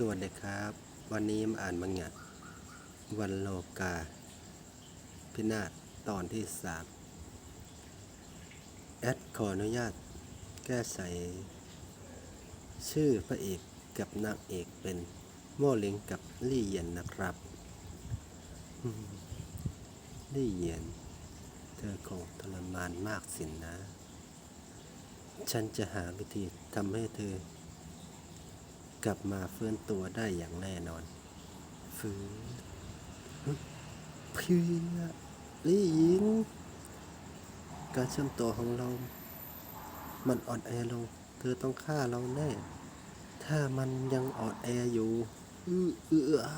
สวัสดีครับ วันนี้มาอ่านมังงะวันโลกา พินาศตอนที่สามแอดขออนุญาต แก้ใส่ชื่อพระเอกกับนางเอกเป็นโมลิงกับลี่เยียนนะครับลี่เยียน เธอคงทรมานมากสินนะ ฉันจะหาวิธีทำให้เธอ กลับมาฟื้นตัวได้อย่างแน่นอน ฟื้นเพื่อลี่หญิงการเชื่อมตัวของเรา มันอ่อนแอลง เธอต้องฆ่าเราแน่ ถ้ามันยังอ่อนแออยู่อื้อเอือ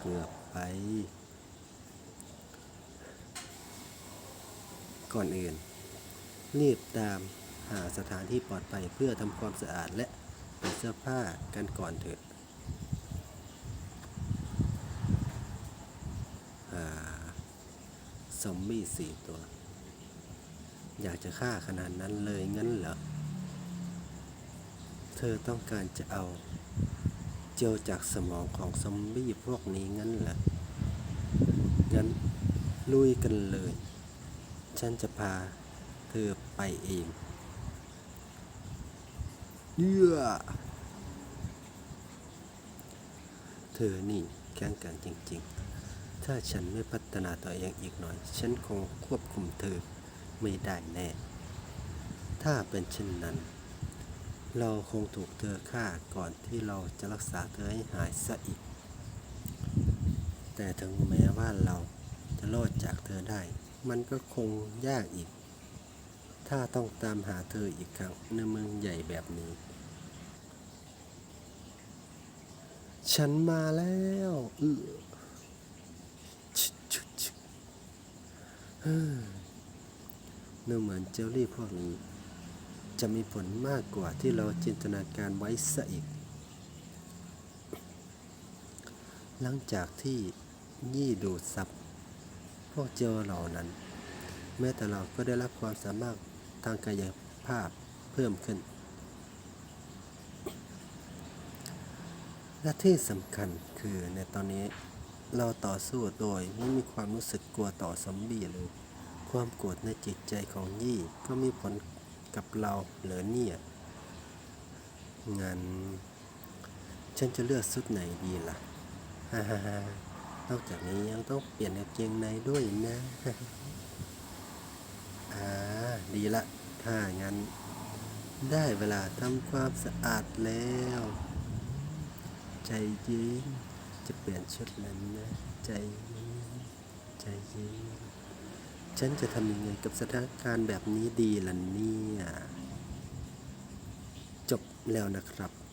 เกือบไป ก่อนอื่นรีบตาม หาสถานที่ปลอดภัยเพื่อทำความสะอาดและเปลี่ยนเสื้อผ้ากันก่อนเถอะอ่าซอมบี้สี่ตัว อยากจะฆ่าขนาดนั้นเลยงั้นเหรอ เธอต้องการจะเอาเจลจากสมองของซอมบี้พวกนี้งั้นเหรอ งั้นลุยกันเลย ฉันจะพาเธอไปเอง เยื่อเธอนี่แข็งแกร่งจริง ๆ ถ้าฉันไม่พัฒนาตัวเองอีกหน่อย ฉันคงควบคุมเธอไม่ได้แน่ ถ้าเป็นเช่นนั้น เราคงถูกเธอฆ่าก่อนที่เราจะรักษาเธอให้หายซะอีก แต่ถึงแม้ว่าเราจะรอดจากเธอได้ มันก็คงยากอีก ถ้าต้องตามหาเธออีกครั้งในเมืองใหญ่แบบนี้ ฉันมาแล้วเออชิชิชิเฮ้อเหมือนเจลลี่พวกนี้ จะมีผลมากกว่าที่เราจินตนาการไว้ซะอีก หลังจากที่ยี่ดูดซับ พวกเจลเหล่านั้น แม้แต่เราก็ได้รับความสามารถ ทางกายภาพเพิ่มขึ้น และที่สำคัญคือในตอนนี้เราต่อสู้โดยไม่มีความรู้สึกกลัวต่อซอมบี้เลย ความโกรธในจิตใจของยี่ก็มีผลกับเราเหลือเนี่ยงั้นฉันจะเลือกชุดไหนดีล่ะ ฮ่าฮ่าฮ่านอกจากนี้ยังต้องเปลี่ยนกางเกงในด้วยนะ อ่า ดีละ ถ้างั้น ได้เวลาทำความสะอาดแล้ว ใจเย็น จะเปลี่ยนชุดนั้นนะ ใจเย็น ใจเย็น ฉันจะทำยังไงกับสถานการณ์แบบนี้ดีล่ะเนี่ย จบแล้วนะครับ